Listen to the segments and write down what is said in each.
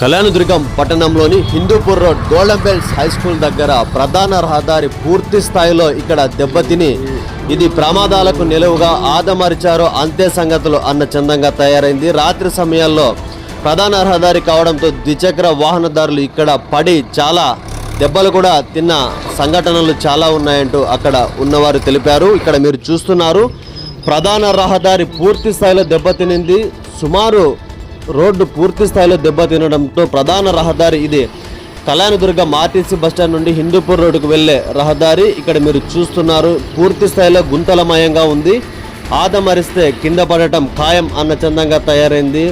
కళ్యాణదుర్గం పట్టణంలోని Hindupur road golden bells high school దగ్గర ప్రధాన రహదారి పూర్తి స్థాయిలో ఇక్కడ దెబ్బతిని. ఇది ప్రమాదాలకు నిలువుగా ఆదమరిచారో అంతే సంగతులు అన్న చందంగా తయారైంది. రాత్రి సమయాల్లో ప్రధాన రహదారి కావడంతో ద్విచక్ర వాహనదారులు ఇక్కడ పడి చాలా దెబ్బలు కూడా తిన్న సంఘటనలు చాలా ఉన్నాయంటూ అక్కడ ఉన్నవారు తెలిపారు. ఇక్కడ మీరు చూస్తున్నారు ప్రధాన రహదారి పూర్తి స్థాయిలో దెబ్బతినింది. సుమారు రోడ్డు పూర్తి స్థాయిలో దెబ్బతినడంతో ప్రధాన రహదారి ఇది. కళ్యాణదుర్గం ఆర్టీసీ బస్టాండ్ నుండి హిందూపూర్ రోడ్డుకు వెళ్ళే రహదారి ఇక్కడ మీరు చూస్తున్నారు. పూర్తి స్థాయిలో గుంతలమయంగా ఉంది. ఆదమరిస్తే కింద పడటం ఖాయం అన్న చందంగా తయారైంది.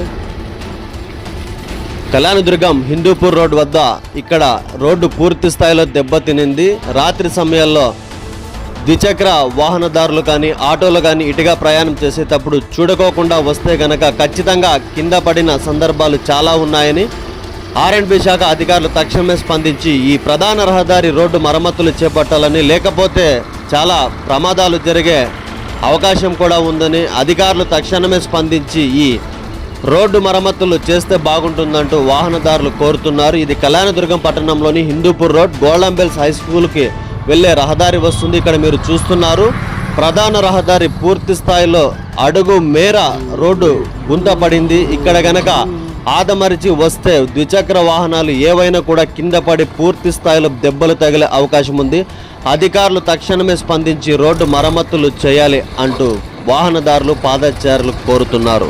కళ్యాణదుర్గం హిందూపూర్ రోడ్ వద్ద ఇక్కడ రోడ్డు పూర్తి స్థాయిలో దెబ్బతినింది. రాత్రి సమయాల్లో ద్విచక్ర వాహనదారులు కానీ ఆటోలు కానీ ఇటుగా ప్రయాణం చేసేటప్పుడు చూడకోకుండా వస్తే గనక ఖచ్చితంగా కింద పడిన సందర్భాలు చాలా ఉన్నాయని ఆర్ఎండ్బి శాఖ అధికారులు తక్షణమే స్పందించి ఈ ప్రధాన రహదారి రోడ్డు మరమ్మతులు చేపట్టాలని లేకపోతే చాలా ప్రమాదాలు జరిగే అవకాశం కూడా ఉందని అధికారులు తక్షణమే స్పందించి ఈ రోడ్డు మరమ్మతులు చేస్తే బాగుంటుందంటూ వాహనదారులు కోరుతున్నారు. ఇది కళ్యాణదుర్గం పట్టణంలోని హిందూపూర్ రోడ్ గోల్డంబెల్స్ హై స్కూల్కి వెళ్ళే రహదారి వస్తుంది. ఇక్కడ మీరు చూస్తున్నారు ప్రధాన రహదారి పూర్తి స్థాయిలో అడుగు మేర రోడ్డు గుంతపడింది ఇక్కడ గనక ఆదమరిచి వస్తే ద్విచక్ర వాహనాలు ఏవైనా కూడా కింద పడి పూర్తి స్థాయిలో దెబ్బలు తగిలే అవకాశం ఉంది. అధికారులు తక్షణమే స్పందించి రోడ్డు మరమ్మతులు చేయాలి అంటూ వాహనదారులు పాదచారులు కోరుతున్నారు.